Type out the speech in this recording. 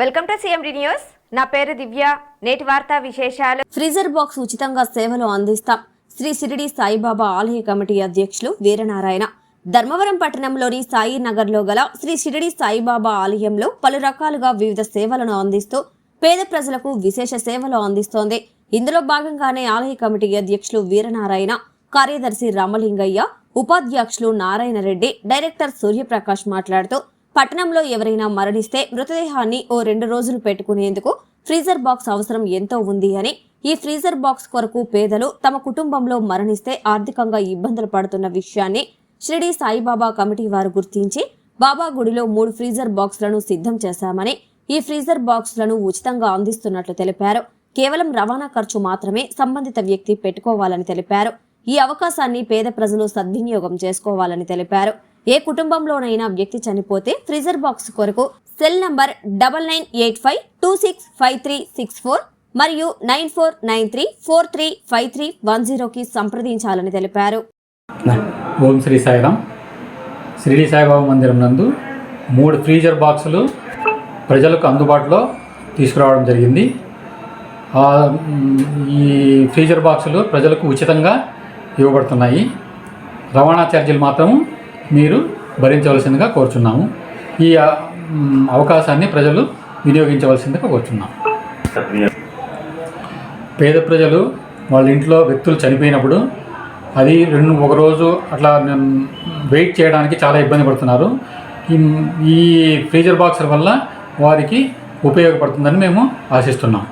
Welcome to CMD news. నా పేరు దివ్య. నేటి వార్తా విశేషాలు. ఫ్రీజర్ బాక్స్ ఉచితంగా సేవలు అందిస్తాం. శ్రీ షిరిడి సాయిబాబా ఆలయ కమిటీ అధ్యక్షులు వీరనారాయణ. ధర్మవరం పట్టణంలోని సాయి నగర్లో గల శ్రీ షిరిడి సాయిబాబా ఆలయంలో పలు రకాలుగా వివిధ సేవలను అందిస్తూ పేద ప్రజలకు విశేష సేవలు అందిస్తోంది. ఇందులో భాగంగానే ఆలయ కమిటీ అధ్యక్షులు వీరనారాయణ కార్యదర్శి రామలింగయ్య ఉపాధ్యక్షులు నారాయణ రెడ్డి డైరెక్టర్ సూర్యప్రకాష్ మాట్లాడుతూ పట్టణంలో ఎవరైనా మరణిస్తే మృతదేహాన్ని ఓ రెండు రోజులు పెట్టుకునేందుకు ఫ్రీజర్ బాక్స్ అవసరం ఎంతో ఉంది అని ఈ ఫ్రీజర్ బాక్స్ కొరకు పేదలు తమ కుటుంబంలో మరణిస్తే ఆర్థికంగా ఇబ్బందులు పడుతున్న విషయాన్ని షిరిడి సాయిబాబా కమిటీ వారు గుర్తించి బాబా గుడిలో మూడు ఫ్రీజర్ బాక్స్లను సిద్ధం చేశామని ఈ ఫ్రీజర్ బాక్స్లను ఉచితంగా అందిస్తున్నట్లు తెలిపారు. కేవలం రవాణా ఖర్చు మాత్రమే సంబంధిత వ్యక్తి పెట్టుకోవాలని తెలిపారు. ఈ అవకాశాన్ని పేద ప్రజలు సద్వినియోగం చేసుకోవాలని తెలిపారు. ఏ కుటుంబంలోనైనా వ్యక్తి చనిపోతే ఫ్రీజర్ బాక్స్ కొరకు cell number double nine eight five two six five three six four మరియు nine four nine three four three five three one జీరోకి సంప్రదించాలని తెలిపారు. ఓం శ్రీ సాయిరామ్. శ్రీడి సాయిబాబా మందిరం నందు మూడు ఫ్రీజర్ బాక్సులు ప్రజలకు అందుబాటులో తీసుకురావడం జరిగింది. ఈ ఫ్రీజర్ బాక్సులు ప్రజలకు ఉచితంగా ఇవ్వబడుతున్నాయి. రవాణా ఛార్జీలు మాత్రం మీరు భరించవలసిందిగా కోరుచున్నాము. ఈ అవకాశాన్ని ప్రజలు వినియోగించవలసిందిగా కోరుచున్నాము. పేద ప్రజలు వాళ్ళ ఇంట్లో వ్యక్తులు చనిపోయినప్పుడు అది రెండు ఒక రోజు అట్లా వెయిట్ చేయడానికి చాలా ఇబ్బంది పడుతున్నారు. ఈ- ఫ్రీజర్ బాక్సుల వల్ల వారికి ఉపయోగపడుతుందని మేము ఆశిస్తున్నాం.